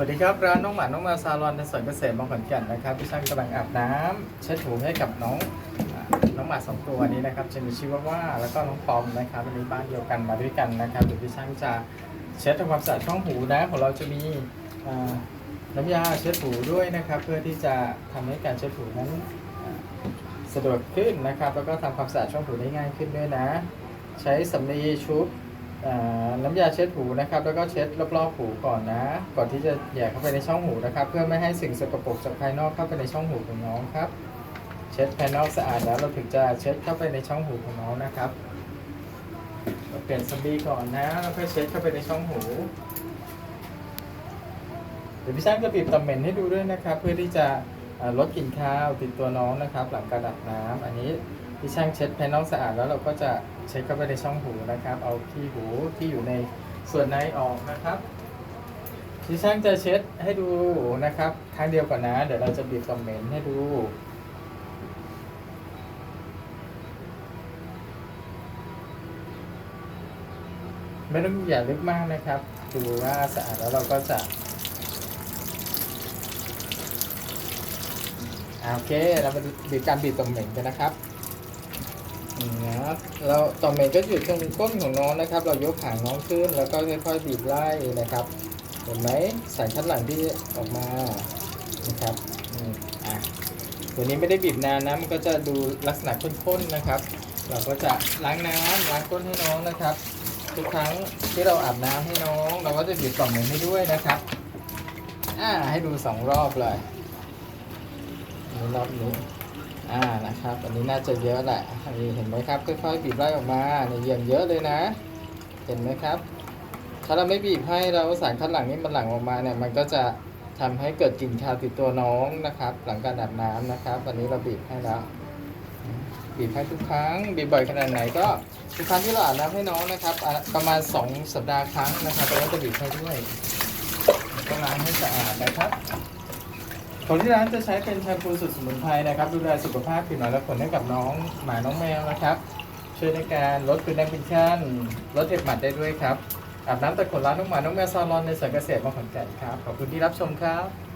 วัสดีครับร้านน้องหมาน้องแมวซาลอนในสวนเกษตรบางขอนแก่นนะครับพี่ช่างกำลังอาบน้ำเช็ดถูให้กับน้องอน้องหมาสองตัวนี้นะครับจะมีชื่อว่าว่าแล้วก็น้องปอมนะครับวันนี้บ้านเดียวกันมาด้วยกันนะครับเดี๋ยวพี่ช่างจะเช็ดทำความสะอาดช่องหูนะของเราจะมีน้ำยาเช็ดหูด้วยนะครับ เพื่อที่จะทำให้การเช็ดหูนั้นสะดวกขึ้นนะครับ แล้วก็ทำความสะอาดช่องหูได้ง่ายขึ้นด้วยนะ ใช้สำลีชุบ น้ำยาเช็ดหูนะครับ แล้วก็เช็ดรอบๆหูก่อนนะ ก่อนที่จะแย่เข้าไปในช่องหูนะครับ เพื่อไม่ให้สิ่งสกปรกจากภายนอกเข้าไปในช่องหูของน้องครับ เช็ดภายนอกสะอาดแล้วเราถึงจะเช็ดเข้าไปในช่องหูของน้องนะครับเราเปลี่ยนสำลีก่อนนะแล้วค่อยเช็ดเข้าไปในช่องหูเดี๋ยวพี่ช่างจะบีบตำเหม็นให้ดูด้วยนะครับ เพื่อที่จะลดกลิ่นคาวติดตัวน้องนะครับ หลังการอาบน้ำอันนี้ พี่ช่างเช็ดภายนอกสะอาดแล้วเราก็จะเช็ดเข้าไปในช่องหูนะครับ เอาที่หูที่อยู่ในส่วนในออกนะครับพี่ช่างจะเช็ดให้ดูนะครับครั้งเดียวก่อนนะ เดี๋ยวเราจะบีบตำเหม็นให้ดูไม่ต้องอย่าลึกมากนะครับ ดูว่าสะอาดแล้วเราก็จะโอเค เรามาดูการบีบตรงเหม็นกันนะครับ นะครับเราตรงเมนก็อยู่ตรงก้นของน้องนะครับ เรายกหางน้องขึ้น แล้วก็ค่อยๆบีบไล่นะครับ เห็นไหมสายคัดหลังที่ออกมานะครับอะตัวนี้ไม่ได้บีบนานนะมันก็จะดูลักษณะข้นๆนะครับ เราก็จะล้างน้ำล้างก้นให้น้องนะครับ ทุกครั้งที่เราอาบน้ำให้น้อง เราก็จะบีบกล่อเมนให้ด้วยนะครับอ่าให้ดูสองรอบเลยอันนี้รอบนี้ นะครับ อันนี้น่าจะเยอะแหละอันนี้เห็นไหมครับค่อยๆบีบไล่ออกมาเนี่ยเยี่ยมเยอะเลยนะ เห็นไหมครับ ถ้าเราไม่บีบให้เราสารคัดหลั่งนี่มันหลั่งออกมาเนี่ยมันก็จะทำให้เกิดกลิ่นคาวติดตัวน้องนะครับ หลังการอาบน้ำนะครับวันนี้เราบีบให้แล้วบีบให้ทุกครั้งบีบบ่อยขนาดไหนก็ทุกครั้งที่เราอาบน้ำให้น้องนะครับ ประมาณ 2 สัปดาห์ครั้งนะครับเราก็จะบีบให้ด้วยก็ล้างให้สะอาดนะครับ ของที่ร้านจะใช้เป็นแชมพูสุดสมุนไพรนะครับ ดูแลสุขภาพผิวหนังและขนให้กับน้องหมาน้องแมวนะครับ ช่วยในการลดพื้นแดงเป็นขั้นลดเห็บหมัดได้ด้วยครับอาบน้ำแต่ขนร้านน้องหมาน้องแมวซาลอนในสวนเกษตรบางขอนแก่นครับขอบคุณที่รับชมครับ